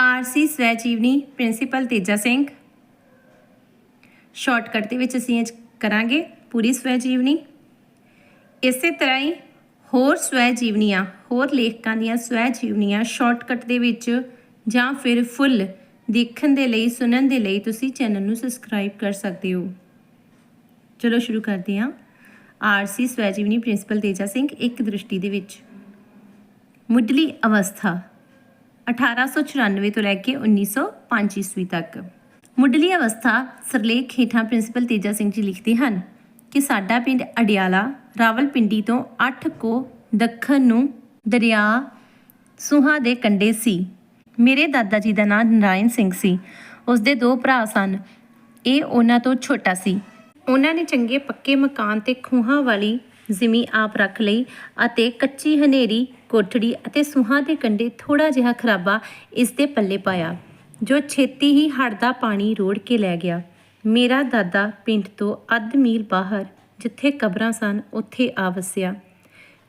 ਆਰਸੀ ਸਵੈ ਜੀਵਨੀ principal Teja Singh. Shortcut ਦੇ ਵਿੱਚ ਅਸੀਂ ਅੱਜ ਕਰਾਂਗੇ ਪੂਰੀ ਸਵੈ ਜੀਵਨੀ ਇਸੇ ਤਰ੍ਹਾਂ ਹੀ ਹੋਰ ਸਵੈ ਜੀਵਨੀਆਂ ਹੋਰ ਲੇਖਕਾਂ ਦੀਆਂ ਸਵੈ ਜੀਵਨੀਆਂ ਸ਼ਾਰਟਕਟ ਦੇ ਵਿੱਚ ਜਾਂ ਫਿਰ ਫੁੱਲ ਦੇਖਣ ਦੇ ਲਈ, ਸੁਣਨ ਦੇ ਲਈ ਤੁਸੀਂ ਚੈਨਲ ਨੂੰ ਸਬਸਕ੍ਰਾਈਬ ਕਰ ਸਕਦੇ ਹੋ। ਚਲੋ ਸ਼ੁਰੂ ਕਰਦੇ ਹਾਂ। ਆਰਸੀ ਸਵੈ ਜੀਵਨੀ ਪ੍ਰਿੰਸੀਪਲ ਤੇਜਾ ਸਿੰਘ, ਇੱਕ ਦ੍ਰਿਸ਼ਟੀ ਦੇ ਵਿੱਚ। ਮੁੱਢਲੀ ਅਵਸਥਾ। 1894 ਤੋਂ ਲੈ ਕੇ 1905 ਈਸਵੀ ਤੱਕ। ਮੁੱਢਲੀ ਅਵਸਥਾ ਸਰਲੇਖ ਹੇਠਾਂ ਪ੍ਰਿੰਸੀਪਲ ਤੇਜਾ ਸਿੰਘ ਜੀ ਲਿਖਦੇ ਹਨ ਕਿ ਸਾਡਾ ਪਿੰਡ ਅਡਿਆਲਾ, ਰਾਵਲਪਿੰਡੀ ਤੋਂ 8 ਕੋ ਦੱਖਣ ਨੂੰ ਦਰਿਆ ਸੁਹਾ ਦੇ ਕੰਢੇ ਸੀ। ਮੇਰੇ ਦਾਦਾ ਜੀ ਦਾ ਨਾਮ ਨਰਾਇਣ ਸਿੰਘ ਸੀ। ਉਸ ਦੇ ਦੋ ਭਰਾ ਸਨ। ਇਹ ਉਹਨਾਂ ਤੋਂ ਛੋਟਾ ਸੀ। ਉਹਨਾਂ ਨੇ ਚੰਗੇ ਪੱਕੇ ਮਕਾਨ ਤੇ ਖੂਹਾਂ ਵਾਲੀ ਜ਼ਮੀਨ ਆਪ ਰੱਖ ਲਈ ਅਤੇ ਕੱਚੀ ਹਨੇਰੀ ਕੋਠੜੀ ਅਤੇ ਸੂਹਾਂ ਦੇ ਕੰਢੇ ਥੋੜਾ ਜਿਹਾ ਖਰਾਬਾ ਇਸ ਦੇ ਪੱਲੇ ਪਾਇਆ, ਜੋ ਛੇਤੀ ਹੀ ਹੜ੍ਹ ਦਾ ਪਾਣੀ ਰੋੜ ਕੇ ਲੈ ਗਿਆ। ਮੇਰਾ ਦਾਦਾ ਪਿੰਡ ਤੋਂ ਅੱਧ ਮੀਲ ਬਾਹਰ, ਜਿੱਥੇ ਕਬਰਾਂ ਸਨ, ਉੱਥੇ ਆ ਵਸਿਆ।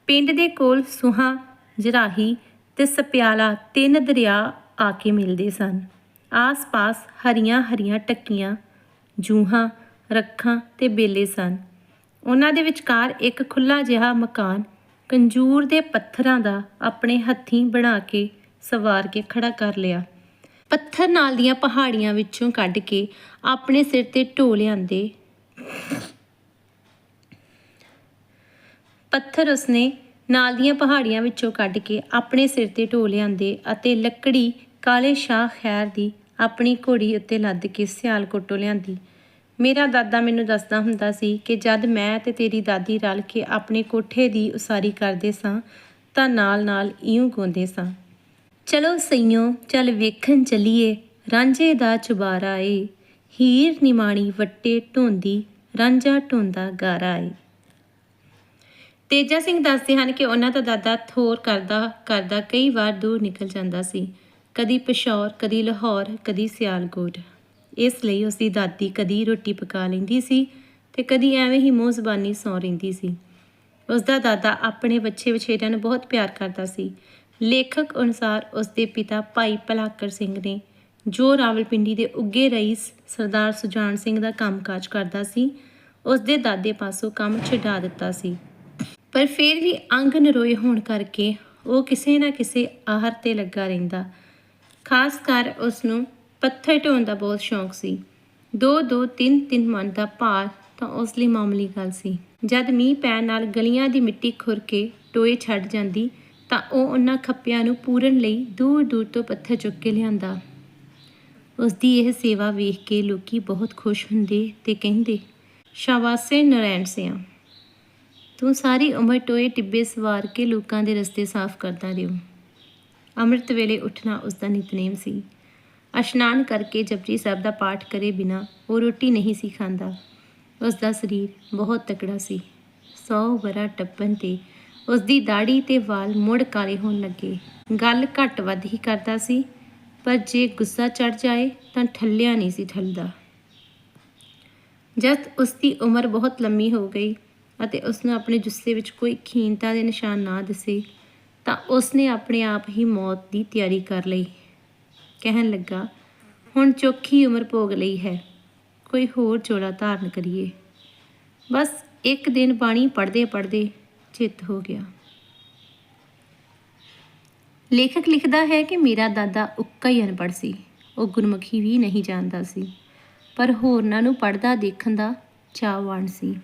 ਪਿੰਡ ਦੇ ਕੋਲ ਸੁਹਾ, ਜਰਾਹੀ ਤੇ ਸਪਿਆਲਾ ਤਿੰਨ ਦਰਿਆ ਆ ਕੇ ਮਿਲਦੇ ਸਨ। ਆਸ-ਪਾਸ ਹਰੀਆਂ ਹਰੀਆਂ ਟੱਕੀਆਂ, ਜੂਹਾਂ, ਰੱਖਾਂ ਤੇ ਬੇਲੇ ਸਨ। ਉਹਨਾਂ ਦੇ ਵਿਚਕਾਰ ਇੱਕ ਖੁੱਲਾ ਜਿਹਾ ਮਕਾਨ ਕੰਜੂਰ ਦੇ ਪੱਥਰਾਂ ਦਾ ਆਪਣੇ ਹੱਥੀਂ ਬਣਾ ਕੇ ਸਵਾਰ ਕੇ ਖੜਾ ਕਰ ਲਿਆ। ਪੱਥਰ ਨਾਲ ਦੀਆਂ ਪਹਾੜੀਆਂ ਵਿੱਚੋਂ ਕੱਢ ਕੇ ਆਪਣੇ ਸਿਰ ਤੇ ਢੋ ਲਿਆਂਦੇ। ਪੱਥਰ ਉਸਨੇ ਨਾਲ ਦੀਆਂ ਪਹਾੜੀਆਂ ਵਿੱਚੋਂ ਕੱਢ ਕੇ ਆਪਣੇ ਸਿਰ ਤੇ ਢੋ ਲਿਆਂਦੇ ਅਤੇ ਲੱਕੜੀ ਕਾਲੇ ਸ਼ਾਹ ਖੈਰ ਦੀ ਆਪਣੀ ਘੋੜੀ ਉੱਤੇ ਲੱਦ ਕੇ ਸਿਆਲਕੋਟ ਤੋਂ ਲਿਆਂਦੀ। ਮੇਰਾ ਦਾਦਾ ਮੈਨੂੰ ਦੱਸਦਾ ਹੁੰਦਾ ਸੀ ਕਿ ਜਦ ਮੈਂ ਤੇ ਤੇਰੀ ਦਾਦੀ ਰਲ ਕੇ ਆਪਣੇ ਕੋਠੇ ਦੀ ਉਸਾਰੀ ਕਰਦੇ ਸਾਂ, ਤਾਂ ਨਾਲ-ਨਾਲ ਇਉਂ ਗਾਉਂਦੇ ਸਾਂ। ਚਲੋ ਸਈਓ, ਚੱਲ ਵੇਖਣ ਚਲੀਏ, ਰਾਂਝੇ ਦਾ ਚੁਬਾਰਾ ਏ ਹੀਰ ਨਿਮਾਣੀ ਵੱਟੇ ਢੋਂਦੀ, ਰਾਂਝਾ ਢੋਂਦਾ ਗਾਰਾ ਏ ਤੇਜਾ ਸਿੰਘ ਦੱਸਦੇ ਹਨ ਕਿ ਉਹਨਾਂ ਦਾ ਦਾਦਾ ਥੋਰ ਕਰਦਾ ਕਰਦਾ ਕਈ ਵਾਰ ਦੂਰ ਨਿਕਲ ਜਾਂਦਾ ਸੀ। ਕਦੀ ਪਸ਼ੌਰ, ਕਦੀ ਲਾਹੌਰ, ਕਦੀ ਸਿਆਲਕੋਟ। ਇਸ ਲਈ ਉਸ ਦੀ ਦਾਦੀ ਕਦੀ ਰੋਟੀ ਪਕਾ ਲੈਂਦੀ ਸੀ ਤੇ ਕਦੀ ਐਵੇਂ ਹੀ ਮੂੰਹ ਜ਼ਬਾਨੀ ਸੌਂ ਰਹਿੰਦੀ ਸੀ। ਉਸ ਦਾ ਦਾਦਾ ਆਪਣੇ ਬੱਚੇ ਵਿਛੇਰਿਆਂ ਨੂੰ ਬਹੁਤ ਪਿਆਰ ਕਰਦਾ ਸੀ। ਲੇਖਕ ਅਨੁਸਾਰ ਉਸ ਦੇ ਪਿਤਾ ਭਾਈ ਭਲਾਕਰ ਸਿੰਘ ਨੇ ਜੋ ਰਾਵਲਪਿੰਡੀ ਦੇ ਉੱਗੇ ਰਈਸ ਸਰਦਾਰ ਸੁਜਾਨ ਸਿੰਘ ਦਾ ਕੰਮਕਾਜ ਕਰਦਾ ਸੀ ਉਸ ਦੇ ਦਾਦੇ ਪਾਸੋਂ ਕੰਮ ਛਡਾ ਦਿੱਤਾ ਸੀ। ਪਰ ਫਿਰ ਵੀ ਅੰਗ ਨਰੋਏ ਹੋਣ ਕਰਕੇ ਉਹ ਕਿਸੇ ਨਾ ਕਿਸੇ ਆਹਰ ਤੇ ਲੱਗਾ ਰਹਿੰਦਾ। ਖਾਸ ਕਰ ਉਸ ਨੂੰ ਪੱਥਰ ਢੋਣ ਦਾ ਬਹੁਤ ਸ਼ੌਂਕ ਸੀ। ਦੋ ਦੋ ਤਿੰਨ ਤਿੰਨ ਮਨ ਦਾ ਭਾਰ ਤਾਂ ਉਸ ਲਈ ਮਾਮੂਲੀ ਗੱਲ ਸੀ। ਜਦ ਮੀਂਹ ਪੈਣ ਨਾਲ ਗਲੀਆਂ ਦੀ ਮਿੱਟੀ ਖੁਰ ਕੇ ਟੋਏ ਛੱਡ ਜਾਂਦੀ ਤਾਂ ਉਹ ਉਹਨਾਂ ਖੱਪਿਆਂ ਨੂੰ ਪੂਰਨ ਲਈ ਦੂਰ ਦੂਰ ਤੋਂ ਪੱਥਰ ਚੁੱਕ ਕੇ ਲਿਆਂਦਾ। ਉਸ ਦੀ ਇਹ ਸੇਵਾ ਵੇਖ ਕੇ ਲੋਕੀ ਬਹੁਤ ਖੁਸ਼ ਹੁੰਦੇ ਤੇ ਕਹਿੰਦੇ, ਸ਼ਾਬਾਸੇ ਨਰੈਣ ਸਿਆਂ, ਤੂੰ ਸਾਰੀ ਉਮਰ ਟੋਏ ਟਿੱਬੇ ਸਵਾਰ ਕੇ ਲੋਕਾਂ ਦੇ ਰਸਤੇ ਸਾਫ਼ ਕਰਦਾ ਰਿਓ ਅੰਮ੍ਰਿਤ ਵੇਲੇ ਉੱਠਣਾ ਉਸ ਦਾ ਨਿਤਨੇਮ ਸੀ। ਅਸ਼ਨਾਨ ਕਰਕੇ ਜਪਜੀ ਸਾਹਿਬ ਦਾ ਪਾਠ ਕਰੇ ਬਿਨਾ ਉਹ ਰੋਟੀ ਨਹੀਂ ਸੀ ਖਾਂਦਾ। ਉਸ ਦਾ ਸਰੀਰ ਬਹੁਤ ਤਕੜਾ ਸੀ। 100 ਵਰਾ ਟੱਪਣ ਤੇ ਉਸ ਦੀ ਦਾੜੀ ਤੇ ਵਾਲ ਮੁੜ ਕਾਲੇ ਹੋਣ ਲੱਗੇ। ਗੱਲ ਘੱਟ ਵੱਧ ਹੀ ਕਰਦਾ ਸੀ, ਪਰ ਜੇ ਗੁੱਸਾ ਚੜ ਜਾਏ ਤਾਂ ਠੱਲਿਆ ਨਹੀਂ ਸੀ ਠੱਲਦਾ। ਜਦ ਉਸ ਦੀ ਉਮਰ ਬਹੁਤ ਲੰਮੀ ਹੋ ਗਈ ਅਤੇ ਉਸ ਨੂੰ ਆਪਣੇ ਜੁੱਸੇ ਵਿੱਚ ਕੋਈ ਖੀਨਤਾ ਦੇ ਨਿਸ਼ਾਨ ਨਾ ਦਿਸੇ, ਤਾਂ ਉਸ ਨੇ ਆਪਣੇ ਆਪ ਹੀ ਮੌਤ ਦੀ ਤਿਆਰੀ ਕਰ ਲਈ। ਕਹਿਣ ਲੱਗਾ, ਹੁਣ ਚੋਖੀ ਉਮਰ ਭੋਗ ਲਈ ਹੈ, ਕੋਈ ਹੋਰ ਚੋਲਾ ਧਾਰਨ ਕਰੀਏ। ਬਸ ਇੱਕ ਦਿਨ ਬਾਣੀ ਪੜ੍ਹਦੇ ਪੜ੍ਹਦੇ ਚਿੱਤ ਹੋ ਗਿਆ। ਲੇਖਕ ਲਿਖਦਾ ਹੈ ਕਿ ਮੇਰਾ ਦਾਦਾ ਉੱਕਾ ਹੀ ਅਨਪੜ੍ਹ ਸੀ। ਉਹ ਗੁਰਮੁਖੀ ਵੀ ਨਹੀਂ ਜਾਣਦਾ ਸੀ, ਪਰ ਹੋਰਨਾਂ ਨੂੰ ਪੜ੍ਹਦਾ ਦੇਖਣ ਦਾ ਚਾਹਵਾਨ ਸੀ।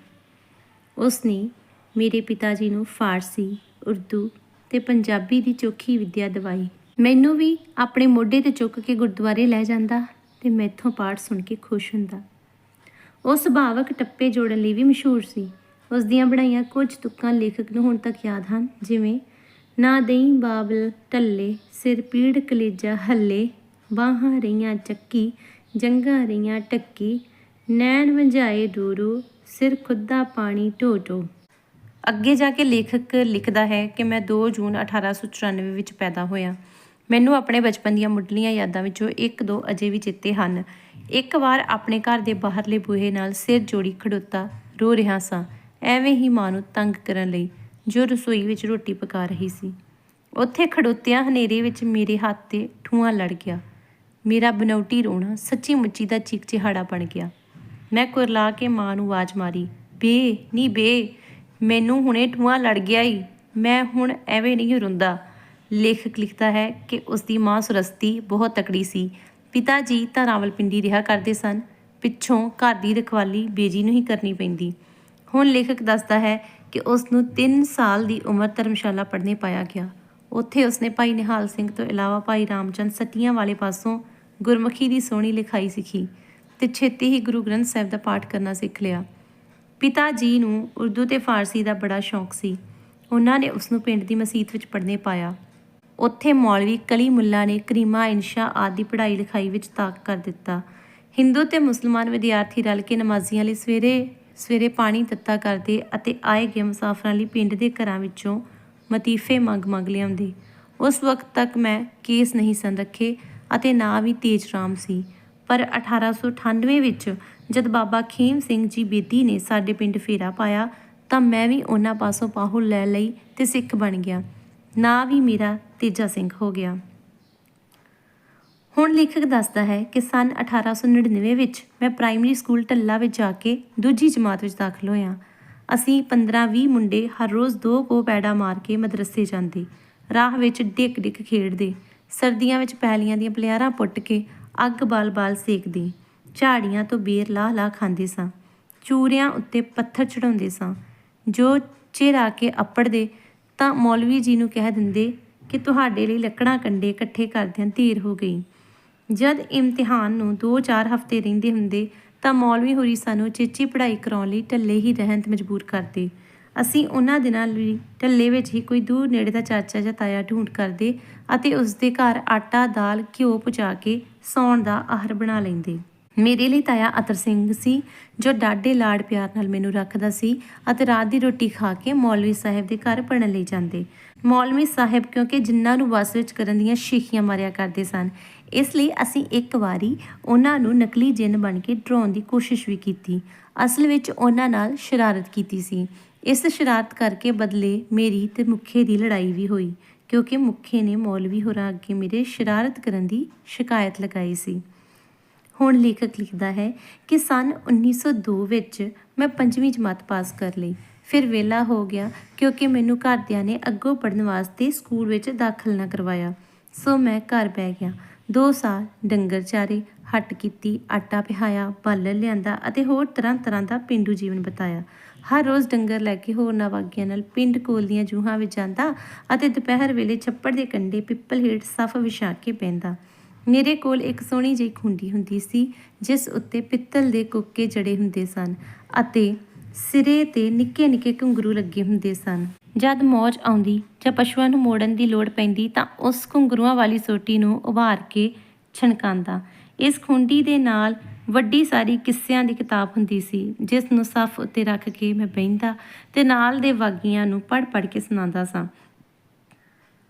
ਉਸ ਨੇ ਮੇਰੇ ਪਿਤਾ ਜੀ ਨੂੰ ਫਾਰਸੀ, ਉਰਦੂ ਤੇ ਪੰਜਾਬੀ ਦੀ ਚੋਖੀ ਵਿੱਦਿਆ ਦਵਾਈ। ਮੈਨੂੰ ਵੀ ਆਪਣੇ ਮੋਢੇ ਤੇ ਚੁੱਕ ਕੇ ਗੁਰਦੁਆਰੇ ਲੈ ਜਾਂਦਾ ਤੇ ਮੈਥੋਂ ਪਾਠ ਸੁਣ ਕੇ ਖੁਸ਼ ਹੁੰਦਾ। ਉਹ ਸੁਭਾਵਕ ਟੱਪੇ ਜੋੜਨ ਲਈ ਵੀ ਮਸ਼ਹੂਰ ਸੀ। ਉਸ ਦੀਆਂ ਬਣਾਈਆਂ ਕੁਝ ਤੁਕਾਂ ਲੇਖਕ ਨੂੰ ਹੁਣ ਤੱਕ ਯਾਦ ਹਨ, ਜਿਵੇਂ, ਨਾ ਦਈ ਬਾਬਲ ਢੱਲੇ, ਸਿਰ ਪੀੜ ਕਲੇਜਾ ਹੱਲੇ, ਬਾਹਾਂ ਰਹੀਆਂ ਚੱਕੀ, ਜੰਗਾਂ ਰਹੀਆਂ ਟੱਕੀ ਨੈਣ ਵੰਝਾਏ ਦੂਰੂ, ਸਿਰ ਖੁੱਦਾ ਪਾਣੀ ਢੋ ਢੋ ਅੱਗੇ ਜਾ ਕੇ ਲੇਖਕ ਲਿਖਦਾ ਹੈ ਕਿ ਮੈਂ 2 ਜੂਨ 1894 ਵਿੱਚ ਪੈਦਾ ਹੋਇਆ। ਮੈਨੂੰ ਆਪਣੇ ਬਚਪਨ ਦੀਆਂ ਮੁੱਢਲੀਆਂ ਯਾਦਾਂ ਵਿੱਚੋਂ ਇੱਕ ਦੋ ਅਜੇ ਵੀ ਚਿੱਤੇ ਹਨ। ਇੱਕ ਵਾਰ ਆਪਣੇ ਘਰ ਦੇ ਬਾਹਰਲੇ ਬੂਹੇ ਨਾਲ ਸਿਰ ਜੋੜੀ ਖੜੋਤਾ ਰੋ ਰਿਹਾ ਸਾਂ। ਐਵੇਂ ਹੀ ਮਾਂ ਨੂੰ ਤੰਗ ਕਰਨ ਲਈ ਜੋ ਰਸੋਈ ਵਿੱਚ ਰੋਟੀ ਪਕਾ ਰਹੀ ਸੀ। ਉੱਥੇ ਖੜੋਤਿਆਂ ਹਨੇਰੇ ਵਿੱਚ ਮੇਰੇ ਹੱਥ ਤੇ ਠੂਆਂ ਲੜ ਗਿਆ। ਮੇਰਾ ਬਨੌਟੀ ਰੋਣਾ ਸੱਚੀ ਮੁੱਚੀ ਦਾ ਚੀਕ ਚਿਹਾੜਾ ਬਣ ਗਿਆ। ਮੈਂ ਕੁਰਲਾ ਕੇ ਮਾਂ ਨੂੰ ਆਵਾਜ਼ ਮਾਰੀ, ਬੇ ਨਹੀਂ ਬੇ, ਮੈਨੂੰ ਹੁਣੇ ਠੂਆ ਲੜ ਗਿਆ ਈ। ਮੈਂ ਹੁਣ ਐਵੇਂ ਨਹੀਂ ਰੁੰਦਾ। ਲੇਖਕ ਲਿਖਦਾ ਹੈ ਕਿ ਉਸ ਦੀ ਮਾਂ ਸੁਰਸਤੀ ਬਹੁਤ ਤਕੜੀ ਸੀ। ਪਿਤਾ ਜੀ ਤਾਂ ਰਾਵਲਪਿੰਡੀ ਰਿਹਾ ਕਰਦੇ ਸਨ। ਪਿੱਛੋਂ ਘਰ ਦੀ ਰਖਵਾਲੀ ਬੇਜੀ ਨੂੰ ਹੀ ਕਰਨੀ ਪੈਂਦੀ। ਹੁਣ ਲੇਖਕ ਦੱਸਦਾ ਹੈ ਕਿ ਉਸ ਨੂੰ 3 ਸਾਲ ਦੀ ਉਮਰ ਧਰਮਸ਼ਾਲਾ ਪੜ੍ਹਨੇ ਪਾਇਆ ਗਿਆ। ਉੱਥੇ ਉਸਨੇ ਭਾਈ ਨਿਹਾਲ ਸਿੰਘ ਤੋਂ ਇਲਾਵਾ ਭਾਈ ਰਾਮਚੰਦ ਸਤੀਆਂ ਵਾਲੇ ਪਾਸੋਂ ਗੁਰਮੁਖੀ ਦੀ ਸੋਹਣੀ ਲਿਖਾਈ ਸਿੱਖੀ ਤੇ ਛੇਤੀ ਹੀ ਗੁਰੂ ਗ੍ਰੰਥ ਸਾਹਿਬ ਦਾ ਪਾਠ ਕਰਨਾ ਸਿੱਖ ਲਿਆ। ਪਿਤਾ ਜੀ ਨੂੰ ਉਰਦੂ ਤੇ ਫਾਰਸੀ ਦਾ ਬੜਾ ਸ਼ੌਂਕ ਸੀ। ਉਹਨਾਂ ਨੇ ਉਸ ਨੂੰ ਪਿੰਡ ਦੀ ਮਸਜਿਦ ਵਿੱਚ ਪੜ੍ਹਨੇ ਪਾਇਆ। ਉੱਥੇ ਮੌਲਵੀ ਕਲੀ ਮੁੱਲਾ ਨੇ ਕਰੀਮਾ, ਇਨਸ਼ਾ ਆਦਿ ਪੜ੍ਹਾਈ ਲਿਖਾਈ ਵਿੱਚ ਤਾਕ ਕਰ ਦਿੱਤਾ। ਹਿੰਦੂ ਤੇ ਮੁਸਲਮਾਨ ਵਿਦਿਆਰਥੀ ਰਲ ਕੇ ਨਮਾਜ਼ੀਆਂ ਲਈ ਸਵੇਰੇ ਸਵੇਰੇ ਪਾਣੀ ਦਿੱਤਾ ਕਰਦੇ ਅਤੇ ਆਏ ਗਏ ਮੁਸਾਫਰਾਂ ਲਈ ਪਿੰਡ ਦੇ ਘਰਾਂ ਵਿੱਚੋਂ ਮਤੀਫੇ ਮੰਗ ਮੰਗ ਲਿਆਉਂਦੇ। ਉਸ ਵਕਤ ਤੱਕ ਮੈਂ ਕੇਸ ਨਹੀਂ ਸਨ ਰੱਖੇ ਅਤੇ ਨਾ ਵੀ ਤੇਜ ਰਾਮ ਸੀ। ਪਰ 1898 ਵਿੱਚ ਜਦ ਬਾਬਾ ਖੀਮ ਸਿੰਘ ਜੀ ਬੇਦੀ ਨੇ ਸਾਡੇ ਪਿੰਡ ਫੇਰਾ ਪਾਇਆ ਤਾਂ ਮੈਂ ਵੀ ਉਹਨਾਂ ਪਾਸੋਂ ਪਾਹੁਲ ਲੈ ਲਈ ਤੇ ਸਿੱਖ ਬਣ ਗਿਆ। ਨਾ ਵੀ ਮੇਰਾ ਤੇਜਾ ਸਿੰਘ ਹੋ ਗਿਆ। ਹੁਣ ਲੇਖਕ ਦੱਸਦਾ ਹੈ ਕਿ ਸਨ 1899 ਵਿੱਚ ਮੈਂ ਪ੍ਰਾਇਮਰੀ ਸਕੂਲ ਟੱਲਾ ਵਿੱਚ ਜਾ ਕੇ ਦੂਜੀ ਜਮਾਤ ਵਿੱਚ ਦਾਖਲ ਹੋਇਆ। ਅਸੀਂ 15-20 ਮੁੰਡੇ ਹਰ ਰੋਜ਼ ਦੋ ਕੋ ਪੈੜਾ ਮਾਰ ਕੇ ਮਦਰਸੇ ਜਾਂਦੇ। ਰਾਹ ਵਿੱਚ ਡਿੱਕ ਡਿੱਕ ਖੇਡਦੇ। ਸਰਦੀਆਂ ਵਿੱਚ ਪੈਲੀਆਂ ਦੀਆਂ ਪਲਿਆਰਾਂ ਪੁੱਟ ਕੇ ਅੱਗ ਬਾਲ-ਬਾਲ ਸੇਕਦੇ। ਝਾੜੀਆਂ ਤੋਂ ਬੇਰ ਲਾਹ ਲਾਹ ਖਾਂਦੇ ਸਾਂ। ਚੂਰਿਆਂ ਉੱਤੇ ਪੱਥਰ ਚੜਾਉਂਦੇ ਸਾਂ। ਜੋ ਚਿਰ ਆ ਕੇ ਅੱਪੜਦੇ ਤਾਂ ਮੌਲਵੀ ਜੀ ਨੂੰ ਕਹਿ ਦਿੰਦੇ ਕਿ ਤੁਹਾਡੇ ਲਈ ਲੱਕੜਾਂ ਕੰਡੇ ਇਕੱਠੇ ਕਰਦਿਆਂ ਧੀਰ ਹੋ ਗਈ। ਜਦ ਇਮਤਿਹਾਨ ਨੂੰ 2-4 ਹਫ਼ਤੇ ਰਹਿੰਦੇ ਹੁੰਦੇ, ਤਾਂ ਮੌਲਵੀ ਹੋਰੀ ਸਾਨੂੰ ਚੇਚੀ ਪੜ੍ਹਾਈ ਕਰਾਉਣ ਲਈ ਢੱਲੇ ਹੀ ਰਹਿਣ ਤੇ ਮਜਬੂਰ ਕਰਦੇ। ਅਸੀਂ ਉਹਨਾਂ ਦਿਨਾਂ ਲਈ ਢੱਲੇ ਵਿੱਚ ਹੀ ਕੋਈ ਦੂਰ ਨੇੜੇ ਦਾ ਚਾਚਾ ਜਾਂ ਤਾਇਆ ਢੂੰਡ ਕਰਦੇ ਅਤੇ ਉਸ ਦੇ ਘਰ ਆਟਾ, ਦਾਲ, ਘਿਓ ਪਹੁੰਚਾ ਕੇ ਸੌਣ ਦਾ ਆਹਰ ਬਣਾ ਲੈਂਦੇ। ਮੇਰੇ ਲਈ ਤਾਇਆ ਅਤਰ ਸਿੰਘ ਸੀ, ਜੋ ਡਾਢੇ ਲਾੜ ਪਿਆਰ ਨਾਲ ਮੈਨੂੰ ਰੱਖਦਾ ਸੀ ਅਤੇ ਰਾਤ ਦੀ ਰੋਟੀ ਖਾ ਕੇ ਮੌਲਵੀ ਸਾਹਿਬ ਦੇ ਘਰ ਪੜਨ ਲਈ ਜਾਂਦੇ। ਮੌਲਵੀ ਸਾਹਿਬ ਕਿਉਂਕਿ ਜਿਨ੍ਹਾਂ ਨੂੰ ਵਸ ਵਿੱਚ ਕਰਨ ਦੀਆਂ ਸ਼ੀਖੀਆਂ ਮਾਰਿਆ ਕਰਦੇ ਸਨ। ਇਸ ਲਈ ਅਸੀਂ ਇੱਕ ਵਾਰੀ ਉਹਨਾਂ ਨੂੰ ਨਕਲੀ ਜਿੰਨ ਬਣ ਕੇ ਡਰਾਉਣ ਦੀ ਕੋਸ਼ਿਸ਼ ਵੀ ਕੀਤੀ। ਅਸਲ ਵਿੱਚ ਉਹਨਾਂ ਨਾਲ ਸ਼ਰਾਰਤ ਕੀਤੀ ਸੀ। ਇਸ ਸ਼ਰਾਰਤ ਕਰਕੇ ਬਦਲੇ ਮੇਰੀ ਤੇ ਮੁਖੇ ਦੀ ਲੜਾਈ ਵੀ ਹੋਈ, ਕਿਉਂਕਿ ਮੁਖੇ ਨੇ ਮੌਲਵੀ ਹੋਰਾਂ ਅੱਗੇ ਮੇਰੇ ਸ਼ਰਾਰਤ ਕਰਨ ਦੀ ਸ਼ਿਕਾਇਤ ਲਗਾਈ ਸੀ। ਹੁਣ ਲੇਖਕ ਲਿਖਦਾ ਹੈ ਕਿ ਸਨ 1902 ਵਿੱਚ ਮੈਂ ਪੰਜਵੀਂ ਜਮਾਤ ਪਾਸ ਕਰ ਲਈ। ਫਿਰ ਵੇਲਾ ਹੋ ਗਿਆ ਕਿਉਂਕਿ ਮੈਨੂੰ ਘਰਦਿਆਂ ਨੇ ਅੱਗੋਂ ਪੜਨ ਵਾਸਤੇ ਸਕੂਲ ਵਿੱਚ ਦਾਖਲ ਨਾ ਕਰਵਾਇਆ। ਸੋ ਮੈਂ ਘਰ ਬਹਿ ਗਿਆ। 2 ਸਾਲ ਡੰਗਰ ਚਾਰੇ, ਹੱਟ ਕੀਤੀ, ਆਟਾ ਪਿਹਾਇਆ ਬਾਲਣ ਲਿਆਂਦਾ ਅਤੇ ਹੋਰ ਤਰ੍ਹਾਂ ਤਰ੍ਹਾਂ ਦਾ ਪਿੰਡੂ ਜੀਵਨ ਬਤਾਇਆ। ਹਰ ਰੋਜ਼ ਡੰਗਰ ਲੈ ਕੇ ਹੋਰ ਨਵਾਗੀਆਂ ਨਾਲ ਪਿੰਡ ਕੋਲ ਦੀਆਂ ਜੂਹਾਂ ਵਿੱਚ ਜਾਂਦਾ ਅਤੇ ਦੁਪਹਿਰ ਵੇਲੇ ਛੱਪੜ ਦੇ ਕੰਢੇ ਪਿੱਪਲ ਹੇਠ ਸਫ ਵਿਛਾ ਕੇ ਪੈਂਦਾ ਮੇਰੇ ਕੋਲ ਇੱਕ ਸੋਹਣੀ ਜਿਹੀ ਖੁੰਡੀ ਹੁੰਦੀ ਸੀ, ਜਿਸ ਉੱਤੇ ਪਿੱਤਲ ਦੇ ਕੋਕੇ ਜੜੇ ਹੁੰਦੇ ਸਨ ਅਤੇ ਸਿਰੇ ਤੇ ਨਿੱਕੇ ਨਿੱਕੇ ਘੁੰਗਰੂ ਲੱਗੇ ਹੁੰਦੇ ਸਨ। ਜਦ ਮੌਜ ਆਉਂਦੀ ਜਾਂ ਪਸ਼ੂਆਂ ਨੂੰ ਮੋੜਨ ਦੀ ਲੋੜ ਪੈਂਦੀ ਤਾਂ ਉਸ ਘੁੰਗਰੂਆਂ ਵਾਲੀ ਸੋਟੀ ਨੂੰ ਉਭਾਰ ਕੇ ਛਣਕਾਂਦਾ ਇਸ ਖੁੰਡੀ ਦੇ ਨਾਲ ਵੱਡੀ ਸਾਰੀ ਕਿੱਸਿਆਂ ਦੀ ਕਿਤਾਬ ਹੁੰਦੀ ਸੀ, ਜਿਸ ਨੂੰ ਸਫ ਉੱਤੇ ਰੱਖ ਕੇ ਮੈਂ ਬਹਿੰਦਾ ਤੇ ਨਾਲ ਦੇ ਵਾਗੀਆਂ ਨੂੰ ਪੜ੍ਹ ਪੜ੍ਹ ਕੇ ਸੁਣਾਉਂਦਾ ਸਾਂ।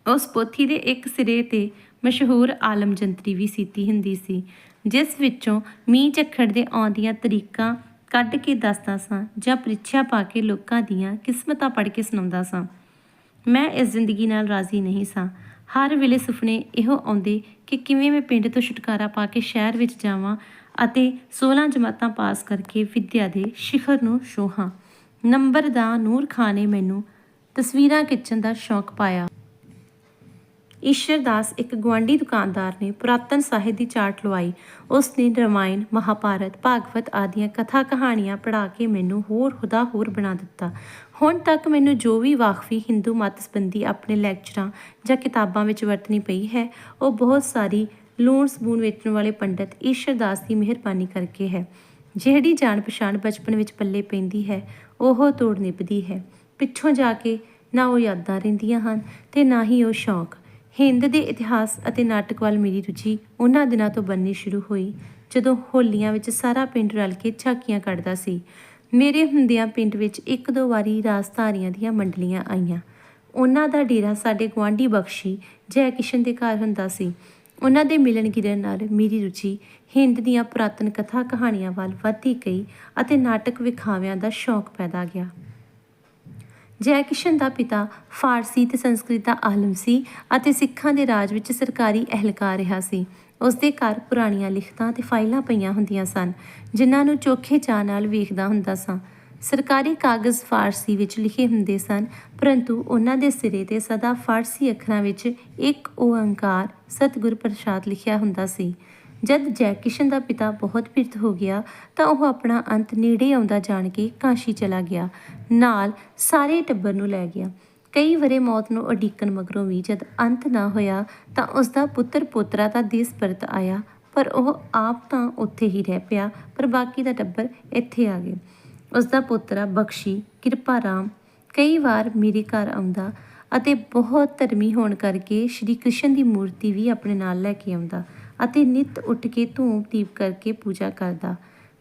ਉਸ ਪੋਥੀ ਦੇ ਇੱਕ ਸਿਰੇ ਤੇ ਮਸ਼ਹੂਰ ਆਲਮ ਜੰਤਰੀ ਵੀ ਸੀਤੀ ਹੁੰਦੀ ਸੀ, ਜਿਸ ਵਿੱਚੋਂ ਮੀਂਹ ਝੱਖੜ ਦੇ ਆਉਂਦੀਆਂ ਤਰੀਕਾਂ ਕੱਢ ਕੇ ਦੱਸਦਾ ਸਾਂ ਜਾਂ ਪ੍ਰੀਖਿਆ ਪਾ ਕੇ ਲੋਕਾਂ ਦੀਆਂ ਕਿਸਮਤਾਂ ਪੜ੍ਹ ਕੇ ਸੁਣਾਉਂਦਾ ਸਾਂ। ਮੈਂ ਇਸ ਜ਼ਿੰਦਗੀ ਨਾਲ ਰਾਜ਼ੀ ਨਹੀਂ ਸਾਂ। ਹਰ ਵੇਲੇ ਸੁਪਨੇ ਇਹੋ ਆਉਂਦੇ ਕਿ ਕਿਵੇਂ ਮੈਂ ਪਿੰਡ ਤੋਂ ਛੁਟਕਾਰਾ ਪਾ ਕੇ ਸ਼ਹਿਰ ਵਿੱਚ ਜਾਵਾਂ ਅਤੇ 16 ਜਮਾਤਾਂ ਪਾਸ ਕਰਕੇ ਵਿਦਿਆ ਦੇ ਸਿਖਰ ਨੂੰ ਛੋਹਾਂ। ਨੰਬਰ ਦਾ ਨੂਰ ਖਾਨ ਨੇ ਮੈਨੂੰ ਤਸਵੀਰਾਂ ਖਿੱਚਣ ਦਾ ਸ਼ੌਕ ਪਾਇਆ। ਈਸ਼ਰਦਾਸ ਇੱਕ ਗੁਆਂਢੀ ਦੁਕਾਨਦਾਰ ਨੇ ਪੁਰਾਤਨ ਸਾਹਿਤ ਦੀ ਚਾਰਟ ਲਵਾਈ। ਉਸ ਨੇ ਰਮਾਇਣ, ਮਹਾਭਾਰਤ, ਭਾਗਵਤ ਆਦੀਆਂ ਕਥਾ ਕਹਾਣੀਆਂ ਪੜ੍ਹਾ ਕੇ ਮੈਨੂੰ ਹੋਰ ਖੁਦਾ ਹੋਰ ਬਣਾ ਦਿੱਤਾ। ਹੁਣ ਤੱਕ ਮੈਨੂੰ ਜੋ ਵੀ ਵਾਕਫੀ ਹਿੰਦੂ ਮਤ ਸੰਬੰਧੀ ਆਪਣੇ ਲੈਕਚਰਾਂ ਜਾਂ ਕਿਤਾਬਾਂ ਵਿੱਚ ਵਰਤਣੀ ਪਈ ਹੈ, ਉਹ ਬਹੁਤ ਸਾਰੀ ਲੂਣ ਸਬੂਨ ਵੇਚਣ ਵਾਲੇ ਪੰਡਤ ਈਸ਼ਰਦਾਸ ਦੀ ਮਿਹਰਬਾਨੀ ਕਰਕੇ ਹੈ। ਜਿਹੜੀ ਜਾਣ ਪਛਾਣ ਬਚਪਨ ਵਿੱਚ ਪੱਲੇ ਪੈਂਦੀ ਹੈ, ਉਹ ਤੋੜ ਨਿਭਦੀ ਹੈ। ਪਿੱਛੋਂ ਜਾ ਕੇ ਨਾ ਉਹ ਯਾਦਾਂ ਰਹਿੰਦੀਆਂ ਹਨ ਤੇ ਨਾ ਹੀ ਉਹ ਸ਼ੌਕ। ਹਿੰਦ ਦੇ ਇਤਿਹਾਸ ਅਤੇ ਨਾਟਕ ਵੱਲ ਮੇਰੀ ਰੁਚੀ ਉਹਨਾਂ ਦਿਨਾਂ ਤੋਂ ਬੰਨੀ ਸ਼ੁਰੂ ਹੋਈ, ਜਦੋਂ ਹੋਲੀਆਂ ਵਿੱਚ ਸਾਰਾ ਪਿੰਡ ਰਲ ਕੇ ਝਾਕੀਆਂ ਕੱਢਦਾ ਸੀ। ਮੇਰੇ ਹੁੰਦਿਆਂ ਪਿੰਡ ਵਿੱਚ ਇੱਕ ਦੋ ਵਾਰੀ ਰਾਜਧਾਰੀਆਂ ਦੀਆਂ ਮੰਡਲੀਆਂ ਆਈਆਂ। ਉਹਨਾਂ ਦਾ ਡੇਰਾ ਸਾਡੇ ਗੁਆਂਢੀ ਬਖਸ਼ੀ ਜੈ ਕਿਸ਼ਨ ਦੇ ਘਰ ਹੁੰਦਾ ਸੀ। ਉਹਨਾਂ ਦੇ ਮਿਲਣ ਗਿਲਣ ਨਾਲ ਮੇਰੀ ਰੁਚੀ ਹਿੰਦ ਦੀਆਂ ਪੁਰਾਤਨ ਕਥਾ ਕਹਾਣੀਆਂ ਵੱਲ ਵਧਦੀ ਗਈ ਅਤੇ ਨਾਟਕ ਵਿਖਾਵਿਆਂ ਦਾ ਸ਼ੌਕ ਪੈਦਾ ਗਿਆ। ਜੈ ਕਿਸ਼ਨ ਦਾ ਪਿਤਾ ਫਾਰਸੀ ਤੇ ਸੰਸਕ੍ਰਿਤ ਦਾ ਆਲਮ ਸੀ ਅਤੇ ਸਿੱਖਾਂ ਦੇ ਰਾਜ ਵਿੱਚ ਸਰਕਾਰੀ ਅਹਿਲਕਾਰ ਰਿਹਾ ਸੀ। ਉਸ ਦੇ ਘਰ ਪੁਰਾਣੀਆਂ ਲਿਖਤਾਂ ਤੇ ਫਾਈਲਾਂ ਪਈਆਂ ਹੁੰਦੀਆਂ ਸਨ, ਜਿਨ੍ਹਾਂ ਨੂੰ ਚੋਖੇ ਚਾਅ ਨਾਲ ਵੇਖਦਾ ਹੁੰਦਾ ਸਾਂ। ਸਰਕਾਰੀ ਕਾਗਜ਼ ਫਾਰਸੀ ਵਿੱਚ ਲਿਖੇ ਹੁੰਦੇ ਸਨ, ਪਰੰਤੂ ਉਹਨਾਂ ਦੇ ਸਿਰੇ ਤੇ ਸਦਾ ਫਾਰਸੀ ਅੱਖਰਾਂ ਵਿੱਚ ਇੱਕ ਓੰਕਾਰ ਸਤਿਗੁਰ ਪ੍ਰਸਾਦ ਲਿਖਿਆ ਹੁੰਦਾ ਸੀ। ਜਦ ਜੈਕਿਸ਼ਨ ਦਾ ਪਿਤਾ ਬਹੁਤ ਪਿਰਤ ਹੋ ਗਿਆ ਤਾਂ ਉਹ ਆਪਣਾ ਅੰਤ ਨੇੜੇ ਆਉਂਦਾ ਜਾਣ ਕੇ ਕਾਸ਼ੀ ਚਲਾ ਗਿਆ। ਨਾਲ ਸਾਰੇ ਟੱਬਰ ਨੂੰ ਲੈ ਗਿਆ। ਕਈ ਵਰੇ ਮੌਤ ਨੂੰ ਉਡੀਕਣ ਮਗਰੋਂ ਵੀ ਜਦ ਅੰਤ ਨਾ ਹੋਇਆ ਤਾਂ ਉਸ ਦਾ ਪੁੱਤਰ ਪੋਤਰਾ ਤਾਂ ਦੇਸ ਪਰਤ ਆਇਆ, ਪਰ ਉਹ ਆਪ ਤਾਂ ਉੱਥੇ ਹੀ ਰਹਿ ਪਿਆ, ਪਰ ਬਾਕੀ ਦਾ ਟੱਬਰ ਇੱਥੇ ਆ ਗਿਆ। ਉਸ ਦਾ ਪੋਤਰਾ ਬਖਸ਼ੀ, ਕਿਰਪਾ ਰਾਮ, ਕਈ ਵਾਰ ਮੇਰੇ ਘਰ ਆਉਂਦਾ ਅਤੇ ਬਹੁਤ ਧਰਮੀ ਹੋਣ ਕਰਕੇ ਸ਼੍ਰੀ ਕ੍ਰਿਸ਼ਨ ਦੀ ਮੂਰਤੀ ਵੀ ਆਪਣੇ ਨਾਲ ਲੈ ਕੇ ਆਉਂਦਾ। ਅਤੇ ਨਿਤ ਉੱਠ ਕੇ ਧੂਪ ਦੀਪ ਕਰਕੇ ਪੂਜਾ ਕਰਦਾ।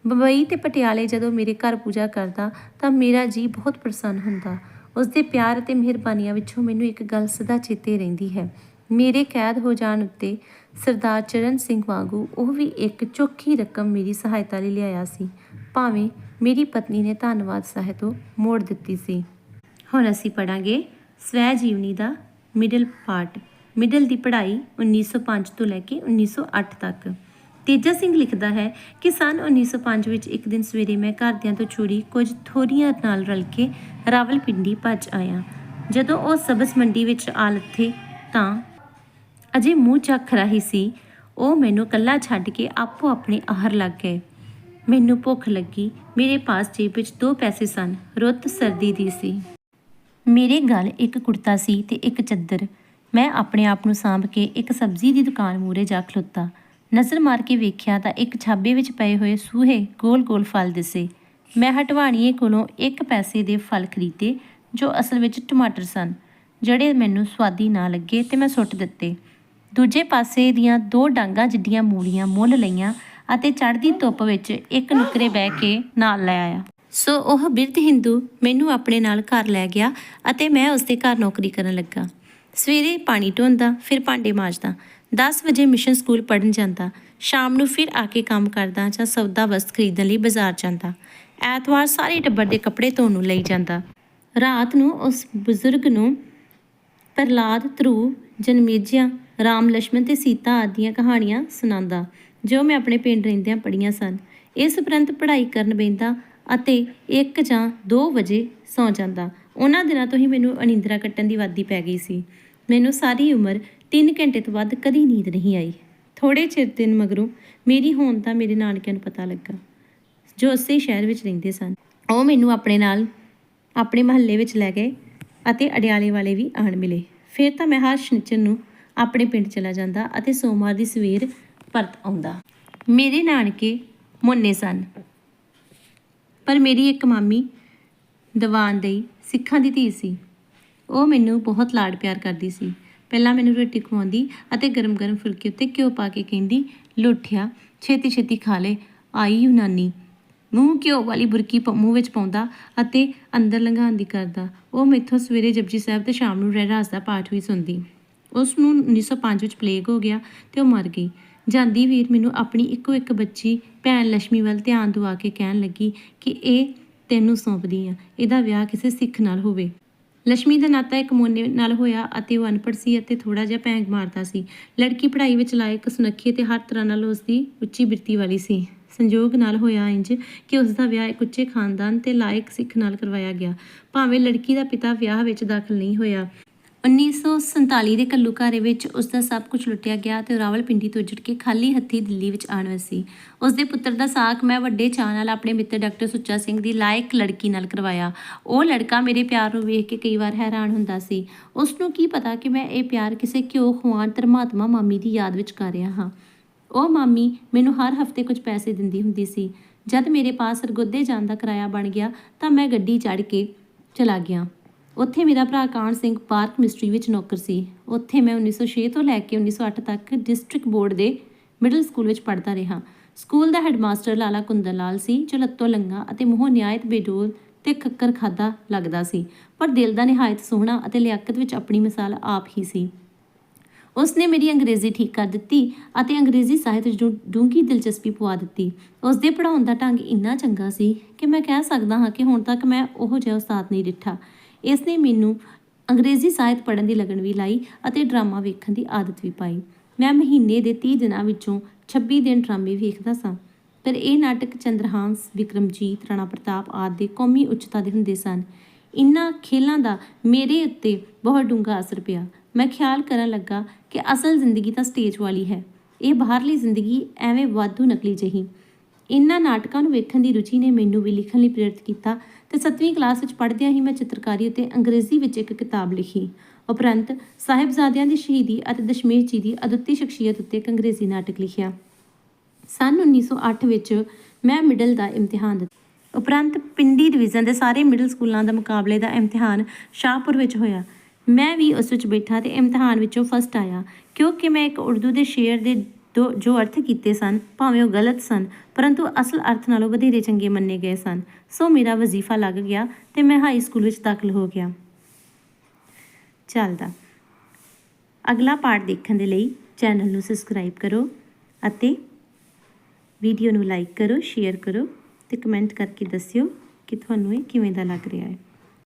ਬੰਬਈ ਤੇ ਪਟਿਆਲੇ ਜਦੋਂ ਮੇਰੇ ਘਰ ਪੂਜਾ ਕਰਦਾ ਤਾਂ ਮੇਰਾ ਜੀ ਬਹੁਤ ਪ੍ਰਸੰਨ ਹੁੰਦਾ। ਉਸ ਦੇ ਪਿਆਰ ਅਤੇ ਮਿਹਰਬਾਨੀਆਂ ਵਿੱਚੋਂ ਮੈਨੂੰ ਇੱਕ ਗੱਲ ਸਦਾ ਚੇਤੇ ਰਹਿੰਦੀ ਹੈ। ਮੇਰੇ ਕੈਦ ਹੋ ਜਾਣ ਉੱਤੇ ਸਰਦਾਰ ਚਰਨ ਸਿੰਘ ਵਾਂਗੂ ਉਹ ਵੀ ਇੱਕ ਚੋਖੀ ਰਕਮ ਮੇਰੀ ਸਹਾਇਤਾ ਲਈ ਲਿਆਇਆ ਸੀ। ਭਾਵੇਂ ਮੇਰੀ ਪਤਨੀ ਨੇ ਧੰਨਵਾਦ ਸਾਹਿਤੋਂ ਮੋੜ ਦਿੱਤੀ ਸੀ। ਹੁਣ ਅਸੀਂ ਪੜਾਂਗੇ ਸਵੈ ਜੀਵਨੀ ਦਾ ਮਿਡਲ ਪਾਰਟ। ਮਿਡਲ ਦੀ ਪੜ੍ਹਾਈ 1905 ਤੋਂ ਲੈ ਕੇ 1908 ਤੱਕ। ਤੇਜਾ ਸਿੰਘ ਲਿਖਦਾ ਹੈ ਕਿ ਸਨ 1905 ਵਿੱਚ ਇੱਕ ਦਿਨ ਸਵੇਰੇ ਮੈਂ ਘਰਦਿਆਂ ਤੋਂ ਚੋਰੀ ਕੁਝ ਥੋਰੀਆਂ ਨਾਲ ਰਲ ਕੇ ਰਾਵਲਪਿੰਡੀ ਭੱਜ ਆਇਆ। ਜਦੋਂ ਉਹ ਸਬਸ ਮੰਡੀ ਵਿੱਚ ਆ ਲੱਥੇ ਤਾਂ ਅਜੇ ਮੂੰਹ ਚੱਖ ਰਹੀ ਸੀ। ਉਹ ਮੈਨੂੰ ਕੱਲਾ ਛੱਡ ਕੇ ਆਪੋ ਆਪਣੇ ਆਹਰ ਲੱਗ ਗਏ। ਮੈਨੂੰ ਭੁੱਖ ਲੱਗੀ। ਮੇਰੇ ਪਾਸ ਜੇਬ ਵਿੱਚ ਦੋ ਪੈਸੇ ਸਨ। ਰੁੱਤ ਸਰਦੀ ਦੀ ਸੀ। ਮੇਰੇ ਗਲ ਇੱਕ ਕੁੜਤਾ ਸੀ ਤੇ ਇੱਕ ਚੱਦਰ। ਮੈਂ ਆਪਣੇ ਆਪ ਨੂੰ ਸਾਂਭ ਕੇ ਇੱਕ ਸਬਜ਼ੀ ਦੀ ਦੁਕਾਨ ਮੂਰੇ ਜਾ ਖਲੋਤਾ। ਨਜ਼ਰ ਮਾਰ ਕੇ ਵੇਖਿਆ ਤਾਂ ਇੱਕ ਛਾਬੇ ਵਿੱਚ ਪਏ ਹੋਏ ਸੂਹੇ ਗੋਲ-ਗੋਲ ਫਲ ਦਿਸੇ। ਮੈਂ ਹਟਵਾਣੀਏ ਕੋਲੋਂ ਇੱਕ ਪੈਸੇ ਦੇ ਫਲ ਖਰੀਦੇ, ਜੋ ਅਸਲ ਵਿੱਚ ਟਮਾਟਰ ਸਨ, ਜਿਹੜੇ ਮੈਨੂੰ ਸਵਾਦੀ ਨਾ ਲੱਗੇ ਤੇ ਮੈਂ ਸੁੱਟ ਦਿੱਤੇ। ਦੂਜੇ ਪਾਸੇ ਦੀਆਂ ਦੋ ਡਾਂਗਾਂ ਜਿੱਡੀਆਂ ਮੂਲੀਆਂ ਮੁੱਲ ਲਈਆਂ ਅਤੇ ਚੜ੍ਹਦੀ ਧੁੱਪ ਵਿੱਚ ਇੱਕ ਨੁਕਰੇ ਬਹਿ ਕੇ ਨਾਲ ਲੈ ਆਇਆ। ਸੋ ਉਹ ਬਿਰਧ ਹਿੰਦੂ ਮੈਨੂੰ ਆਪਣੇ ਨਾਲ ਘਰ ਲੈ ਗਿਆ ਅਤੇ ਮੈਂ ਉਸ ਦੇ ਘਰ ਨੌਕਰੀ ਕਰਨ ਲੱਗਾ। ਸਵੇਰੇ ਪਾਣੀ ਢੋਂਦਾ, ਫਿਰ ਭਾਂਡੇ ਮਾਜਦਾ। 10 ਵਜੇ ਮਿਸ਼ਨ ਸਕੂਲ ਪੜਨ ਜਾਂਦਾ। ਸ਼ਾਮ ਨੂੰ ਫਿਰ ਆ ਕੇ ਕੰਮ ਕਰਦਾ ਜਾਂ ਸੌਦਾ ਵਸਤ ਖਰੀਦਣ ਲਈ ਬਾਜ਼ਾਰ ਜਾਂਦਾ। ਐਤਵਾਰ ਸਾਰੇ ਟੱਬਰ ਦੇ ਕੱਪੜੇ ਧੋਣ ਨੂੰ ਲਈ ਜਾਂਦਾ। ਰਾਤ ਨੂੰ ਉਸ ਬਜ਼ੁਰਗ ਨੂੰ ਪ੍ਰਲਾਦ ਧਰੂ, ਜਨਮੇਜਿਆ, ਰਾਮ ਲక్ష్మణ ਤੇ ਸੀਤਾ ਆਦੀਆਂ ਕਹਾਣੀਆਂ ਸੁਣਾਉਂਦਾ, ਜੋ ਮੈਂ ਆਪਣੇ ਪਿੰਡ ਰਹਿੰਦਿਆਂ ਪੜੀਆਂ ਸਨ। ਇਸ ਉਪਰੰਤ ਪੜ੍ਹਾਈ ਕਰਨ ਬੈਂਦਾ ਅਤੇ 1 ਜਾਂ 2 ਵਜੇ ਸੌ ਜਾਂਦਾ। ਉਹਨਾਂ ਦਿਨਾਂ ਤੋਂ ਹੀ ਮੈਨੂੰ ਅਨਿੰਦਰਾ ਕੱਟਣ ਦੀ ਵਾਦੀ ਪੈ ਗਈ ਸੀ। ਮੈਨੂੰ ਸਾਰੀ ਉਮਰ 3 ਘੰਟੇ ਤੋਂ ਵੱਧ ਕਦੀ ਨੀਂਦ ਨਹੀਂ ਆਈ। ਥੋੜੇ ਚਿਰ ਦਿਨ ਮਗਰੋਂ ਮੇਰੀ ਹੋਣ ਦਾ ਮੇਰੇ ਨਾਨਕਿਆਂ ਨੂੰ ਪਤਾ ਲੱਗਾ, ਜੋ ਉਸੇ ਸ਼ਹਿਰ ਵਿੱਚ ਰਹਿੰਦੇ ਸਨ। ਉਹ ਮੈਨੂੰ ਆਪਣੇ ਨਾਲ ਆਪਣੇ ਮਹੱਲੇ ਵਿੱਚ ਲੈ ਗਏ ਅਤੇ ਅਡਿਆਲੇ ਵਾਲੇ ਵੀ ਆਣ ਮਿਲੇ। ਫਿਰ ਤਾਂ ਮੈਂ ਹਰ ਸ਼ਨੀਚਰ ਨੂੰ ਆਪਣੇ ਪਿੰਡ ਚਲਾ ਜਾਂਦਾ ਅਤੇ ਸੋਮਵਾਰ ਦੀ ਸਵੇਰ ਪਰਤ ਆਉਂਦਾ। ਮੇਰੇ ਨਾਨਕੇ ਮੁੰਨੇ ਸਨ। ਪਰ ਮੇਰੀ ਇੱਕ ਮਾਮੀ ਦੀਵਾਨ ਦੇਈ ਸਿੱਖਾਂ ਦੀ ਧੀ ਸੀ। ਉਹ ਮੈਨੂੰ ਬਹੁਤ ਲਾਡ ਪਿਆਰ ਕਰਦੀ ਸੀ। ਪਹਿਲਾਂ ਮੈਨੂੰ ਰੋਟੀ ਖਵਾਉਂਦੀ ਅਤੇ ਗਰਮ-ਗਰਮ ਫੁਲਕੇ ਉੱਤੇ ਘਿਓ ਪਾ ਕੇ ਕਹਿੰਦੀ, ਲੋਠਿਆ, ਛੇਤੀ ਛੇਤੀ ਖਾ ਲੈ, ਆਈ ਯੂਨਾਨੀ ਮੂੰਹ ਘਿਓ ਵਾਲੀ ਬੁਰਕੀ ਪ- ਮੂੰਹ ਵਿੱਚ ਪਾਉਂਦਾ ਅਤੇ ਅੰਦਰ ਲੰਘਾਉਣ ਦੀ ਕਰਦਾ। ਉਹ ਮੈਥੋਂ ਸਵੇਰੇ ਜਪਜੀ ਸਾਹਿਬ ਤੇ ਸ਼ਾਮ ਨੂੰ ਰਹਿਰਾਸ ਦਾ ਪਾਠ ਵੀ ਸੁਣਦੀ। ਉਸ ਨੂੰ 1905 ਵਿੱਚ ਪਲੇਗ ਹੋ ਗਿਆ ਤੇ ਉਹ ਮਰ ਗਈ। ਜਾਂਦੀ ਵੀਰ ਮੈਨੂੰ ਆਪਣੀ ਇੱਕੋ ਇੱਕ ਬੱਚੀ ਭੈਣ ਲక్ష్ਮੀ ਵੱਲ ਧਿਆਨ ਦਵਾ ਕੇ ਕਹਿਣ ਲੱਗੀ ਕਿ ਇਹ ਤੈਨੂੰ ਸੌਂਪਦੀ ਆ, ਇਹਦਾ ਵਿਆਹ ਕਿਸੇ ਸਿੱਖ ਨਾਲ ਹੋਵੇ। ਲక్ష్ਮੀ ਦਾ ਨਾਤਾ ਇੱਕ ਮੋਨੇ ਨਾਲ ਹੋਇਆ ਅਤੇ ਉਹ ਅਨਪੜ੍ਹ ਸੀ ਅਤੇ ਥੋੜਾ ਜਿਹਾ ਭੈਂਗ ਮਾਰਦਾ ਸੀ। ਲੜਕੀ ਪੜ੍ਹਾਈ ਵਿੱਚ ਲਾਇਕ, ਸੁਨੱਖੀ ਅਤੇ ਹਰ ਤਰ੍ਹਾਂ ਨਾਲ ਉਸ ਦੀ ਉੱਚੀ ਬਿਰਤੀ ਵਾਲੀ ਸੀ। ਸੰਯੋਗ ਨਾਲ ਹੋਇਆ ਇੰਜ ਕਿ ਉਸ ਦਾ ਵਿਆਹ ਇੱਕ ਉੱਚੇ ਖਾਨਦਾਨ ਤੇ ਲਾਇਕ ਸਿੱਖ ਨਾਲ ਕਰਵਾਇਆ ਗਿਆ। ਭਾਵੇਂ ਲੜਕੀ ਦਾ ਪਿਤਾ ਵਿਆਹ ਵਿੱਚ ਦਾਖਲ ਨਹੀਂ ਹੋਇਆ 1947 ਦੇ ਘੱਲੂਘਾਰੇ ਵਿੱਚ ਉਸ ਦਾ ਸਭ ਕੁਝ ਲੁੱਟਿਆ ਗਿਆ ਤੇ ਰਾਵਲਪਿੰਡੀ ਤੋਂ ਉੱਜੜ ਕੇ ਖਾਲੀ ਹੱਥੀ ਦਿੱਲੀ ਵਿੱਚ ਆਣ ਵਸੀ ਉਸ ਦੇ ਪੁੱਤਰ ਦਾ ਸਾਕ ਮੈਂ ਵੱਡੇ ਚਾਅ ਨਾਲ ਆਪਣੇ ਮਿੱਤਰ ਡਾਕਟਰ ਸੁੱਚਾ ਸਿੰਘ ਦੀ ਲਾਇਕ ਲੜਕੀ ਨਾਲ ਕਰਵਾਇਆ। ਉਹ ਲੜਕਾ ਮੇਰੇ ਪਿਆਰ ਨੂੰ ਵੇਖ ਕੇ ਕਈ ਵਾਰ ਹੈਰਾਨ ਹੁੰਦਾ ਸੀ। ਉਸ ਨੂੰ ਕੀ ਪਤਾ ਕਿ ਮੈਂ ਇਹ ਪਿਆਰ ਕਿਸੇ ਘਿਓ ਖਵਾਨ ਧਰਮਾਤਮਾ ਮਾਮੀ ਦੀ ਯਾਦ ਵਿੱਚ ਕਰ ਰਿਹਾ ਹਾਂ। ਉਹ ਮਾਮੀ ਮੈਨੂੰ ਹਰ ਹਫ਼ਤੇ ਕੁਝ ਪੈਸੇ ਦਿੰਦੀ ਹੁੰਦੀ ਸੀ। ਜਦ ਮੇਰੇ ਪਾਸ ਸਰਗੋਦੇ ਜਾਣ ਦਾ ਕਿਰਾਇਆ ਬਣ ਗਿਆ ਤਾਂ ਮੈਂ ਗੱਡੀ ਚੜ੍ਹ ਕੇ ਚਲਾ ਗਿਆ। ਉੱਥੇ ਮੇਰਾ ਭਰਾ ਕਾਨ ਸਿੰਘ ਪਾਰਕ ਮਿਸਟਰੀ ਵਿੱਚ ਨੌਕਰ ਸੀ। ਉੱਥੇ ਮੈਂ 1906 ਤੋਂ ਲੈ ਕੇ 1908 ਤੱਕ ਡਿਸਟ੍ਰਿਕਟ ਬੋਰਡ ਦੇ ਮਿਡਲ ਸਕੂਲ ਵਿੱਚ ਪੜ੍ਹਦਾ ਰਿਹਾ। ਸਕੂਲ ਦਾ ਹੈਡਮਾਸਟਰ ਲਾਲਾ ਕੁੰਦਨ ਲਾਲ ਸੀ ਜੋ ਲੱਤੋਂ ਲੰਗਾ ਅਤੇ ਮੂੰਹੋਂ ਨਿਆਇਤ ਬੇਡੋਲ ਤੇ ਖੱਕਰ ਖਾਦਾ ਲੱਗਦਾ ਸੀ, ਪਰ ਦਿਲ ਦਾ ਨਿਹਾਇਤ ਸੋਹਣਾ ਅਤੇ ਲਿਆਕਤ ਵਿੱਚ ਆਪਣੀ ਮਿਸਾਲ ਆਪ ਹੀ ਸੀ। ਉਸਨੇ ਮੇਰੀ ਅੰਗਰੇਜ਼ੀ ਠੀਕ ਕਰ ਦਿੱਤੀ ਅਤੇ ਅੰਗਰੇਜ਼ੀ ਸਾਹਿਤ ਵਿੱਚ ਡੂੰ- ਡੂੰਘੀ ਦਿਲਚਸਪੀ ਪਵਾ ਦਿੱਤੀ। ਉਸਦੇ ਪੜਾਉਣ ਦਾ ਢੰਗ ਇੰਨਾ ਚੰਗਾ ਸੀ ਕਿ ਮੈਂ ਕਹਿ ਸਕਦਾ ਹਾਂ ਕਿ ਹੁਣ ਤੱਕ ਮੈਂ ਉਹ ਜਿਹਾ ਉਸਤਾਦ ਨਹੀਂ ਡਿੱਠਾ ਇਸ ਨੇ ਮੈਨੂੰ ਅੰਗਰੇਜ਼ੀ ਸਾਹਿਤ ਪੜ੍ਹਨ ਦੀ ਲਗਨ ਵੀ ਲਾਈ ਅਤੇ ਡਰਾਮਾ ਵੇਖਣ ਦੀ ਆਦਤ ਵੀ ਪਾਈ। ਮੈਂ ਮਹੀਨੇ ਦੇ 30 ਦਿਨਾਂ ਵਿੱਚੋਂ 26 ਦਿਨ ਡਰਾਮੇ ਵੇਖਦਾ ਸਾਂ। ਪਰ ਇਹ ਨਾਟਕ ਚੰਦਰਹਾਂਸ, ਵਿਕਰਮਜੀਤ, ਰਾਣਾ ਪ੍ਰਤਾਪ ਆਦਿ ਦੇ ਕੌਮੀ ਉੱਚਤਾ ਦੇ ਹੁੰਦੇ ਸਨ। ਇਨ੍ਹਾਂ ਖੇਲਾਂ ਦਾ ਮੇਰੇ ਉੱਤੇ ਬਹੁਤ ਡੂੰਘਾ ਅਸਰ ਪਿਆ। ਮੈਂ ਖਿਆਲ ਕਰਨ ਲੱਗਾ ਕਿ ਅਸਲ ਜ਼ਿੰਦਗੀ ਤਾਂ ਸਟੇਜ ਵਾਲੀ ਹੈ। ਇਹ ਬਾਹਰਲੀ ਜ਼ਿੰਦਗੀ ਐਵੇਂ ਵਾਧੂ ਨਕਲੀ ਜਹੀ। ਇਹਨਾਂ ਨਾਟਕਾਂ ਨੂੰ ਵੇਖਣ ਦੀ ਰੁਚੀ ਨੇ ਮੈਨੂੰ ਵੀ ਲਿਖਣ ਲਈ ਪ੍ਰੇਰਿਤ ਕੀਤਾ ਤੇ 7ਵੀਂ ਕਲਾਸ ਵਿੱਚ ਪੜ੍ਹਦਿਆਂ ਹੀ ਮੈਂ ਚਿੱਤਰਕਾਰੀ ਅਤੇ ਅੰਗਰੇਜ਼ੀ ਵਿੱਚ ਇੱਕ ਕਿਤਾਬ ਲਿਖੀ। ਉਪਰੰਤ ਸਾਹਿਬਜ਼ਾਦਿਆਂ ਦੀ ਸ਼ਹੀਦੀ ਅਤੇ ਦਸ਼ਮੇਸ਼ ਜੀ ਦੀ ਅਦੁੱਤੀ ਸ਼ਖਸੀਅਤ ਉੱਤੇ ਇੱਕ ਅੰਗਰੇਜ਼ੀ ਨਾਟਕ ਲਿਖਿਆ। ਸਨ 1908 ਵਿੱਚ ਮੈਂ ਮਿਡਲ ਦਾ ਇਮਤਿਹਾਨ ਦਿੱਤਾ। ਉਪਰੰਤ ਪਿੰਡੀ ਡਿਵੀਜ਼ਨ ਦੇ ਸਾਰੇ ਮਿਡਲ ਸਕੂਲਾਂ ਦਾ ਮੁਕਾਬਲੇ ਦਾ ਇਮਤਿਹਾਨ ਸ਼ਾਹਪੁਰ ਵਿੱਚ ਹੋਇਆ। ਮੈਂ ਵੀ ਉਸ ਵਿੱਚ ਬੈਠਾ ਤੇ ਇਮਤਿਹਾਨ ਵਿੱਚੋਂ ਫਸਟ ਆਇਆ, ਕਿਉਂਕਿ ਮੈਂ ਇੱਕ ਉਰਦੂ ਦੇ ਸ਼ੇਅਰ ਦੇ ਦੋ ਜੋ ਅਰਥ ਕੀਤੇ ਸਨ, ਭਾਵੇਂ ਉਹ ਗਲਤ ਸਨ, ਪਰੰਤੂ ਅਸਲ ਅਰਥ ਨਾਲੋਂ ਵਧੇਰੇ ਚੰਗੇ ਮੰਨੇ ਗਏ ਸਨ। ਸੋ ਮੇਰਾ ਵਜ਼ੀਫਾ ਲੱਗ ਗਿਆ ਤੇ ਮੈਂ ਹਾਈ ਸਕੂਲ ਵਿੱਚ ਦਾਖਲ ਹੋ ਗਿਆ। ਚੱਲਦਾ। ਅਗਲਾ ਪਾਠ ਦੇਖਣ ਦੇ ਲਈ ਚੈਨਲ ਨੂੰ ਸਬਸਕ੍ਰਾਈਬ ਕਰੋ ਅਤੇ ਵੀਡੀਓ ਨੂੰ ਲਾਈਕ ਕਰੋ, ਸ਼ੇਅਰ ਕਰੋ ਤੇ ਕਮੈਂਟ ਕਰਕੇ ਦੱਸਿਓ ਕਿ ਤੁਹਾਨੂੰ ਇਹ ਕਿਵੇਂ ਦਾ ਲੱਗ ਰਿਹਾ ਹੈ।